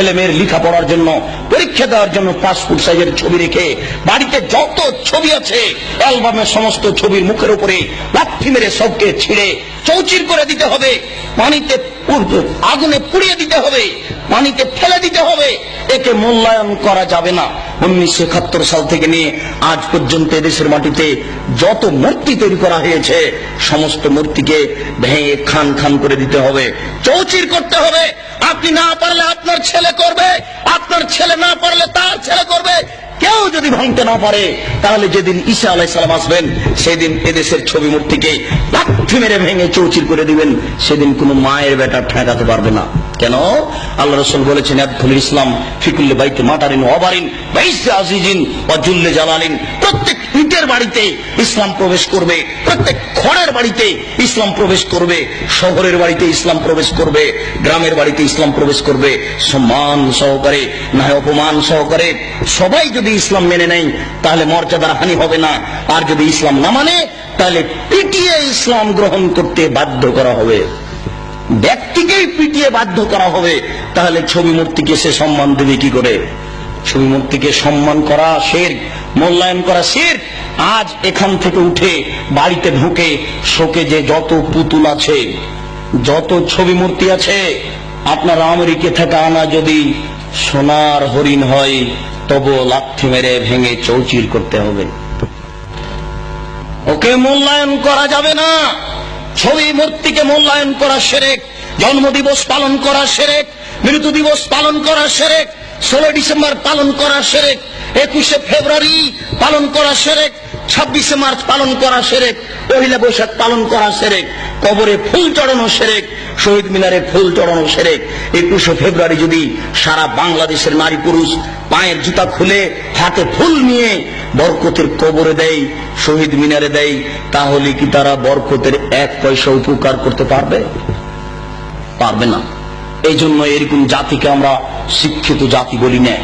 ছেলে মেয়ের লেখাপড়ার জন্য, পরীক্ষা দেওয়ার জন্য পাসপোর্ট সাইজের ছবি রেখে বাড়িতে যত ছবি আছে, অ্যালবামের সমস্ত ছবির মুখের উপরে লাথি মেরে সবকে ছিঁড়ে চৌচির করে দিতে হবে, পানিতে আগুনে পুড়িয়ে দিতে হবে, পানিতে ফেলে দিতে হবে। একে মূল্যায়ন করা যাবে না। উনিশশো একাত্তর সাল থেকে নিয়ে আজ পর্যন্ত এদেশের মাটিতে যত মূর্তি তৈরি করা হয়েছে, সমস্ত মূর্তিকে ভেঙে খান খান করে দিতে হবে, চৌচির করতে হবে। আপনি না পারলে আপনার ছেলে যদি না পারে তাহলে যেদিন ঈশা আলাই সালাম আসবেন, সেদিন এদেশের ছবি মূর্তিকে লাঠি মেরে ভেঙে চৌচির করে দিবেন, সেদিন কোনো মায়ের বেটা ঠেকাতে পারবে না। কেন? আল্লাহ রসুল বলেছেন আব্দুল ইসলাম ফিকুল্লে বাইতে মাতারিন অবারিন বাইসে আজিজিন অজুল্লে জালালিন। প্রত্যেক ইটের বাড়িতে ইসলাম প্রবেশ করবে, প্রত্যেক খড়ের বাড়িতে ইসলাম প্রবেশ করবে, শহরের বাড়িতে ইসলাম প্রবেশ করবে, গ্রামের বাড়িতে ইসলাম প্রবেশ করবে, সম্মান সহকারে না অপমান সহকারে। সবাই যদি ইসলাম মেনে নেয়, তাহলে মর্যাদার হানি হবে না। আর যদি ইসলাম না মানে তাহলে পিটিয়ে ইসলাম গ্রহণ করতে বাধ্য করা হবে। ব্যক্তিকেই পিটিয়ে বাধ্য করা হবে, তাহলে ছবি মূর্তিকে সে সম্মান দেবে কি করে? ছবি মূর্তিকে সম্মান করা শের, মূল্যায়ন করা শের, আজ এখান থেকে উঠে বাড়িতে ঢুকে শোকে যে যত পুতুল আছে, যত ছবি মূর্তি আছে, আপনার আমেরিকা থেকে আনা যদি সোনার হরিণ হয় তবু লাথি মেরে ভেঙে চৌচির করতে হবে। ওকে মূল্যায়ন করা যাবে না। ছবি মূর্তিকে মূল্যায়ন করা সেরেক, জন্মদিবস পালন করা সেরেক মৃত্যু দিবস পালন করা সেরেক ষোলো ডিসেম্বর পালন করা সেরেক, একুশে ফেব্রুয়ারি পালন করা সেরেক, ছাব্বিশে মার্চ পালন করা সেরেক, পহিলা বৈশাখ পালন করা সেরেক, কবরে ফুল চড়ানো সেরেক, শহীদ মিনারে ফুল চড়ানো সেরেক। একুশে ফেব্রুয়ারি যদি সারা বাংলাদেশের নারী পুরুষ পায়ের জুতা খুলে হাতে ফুল নিয়ে বরকতের কবরে দেয়, শহীদ মিনারে দেয়, তাহলে কি তারা বরকতের এক পয়সা উপকার করতে পারবে? পারবে না। এই জন্য এরকম জাতিকে আমরা শিক্ষিত জাতি বলি না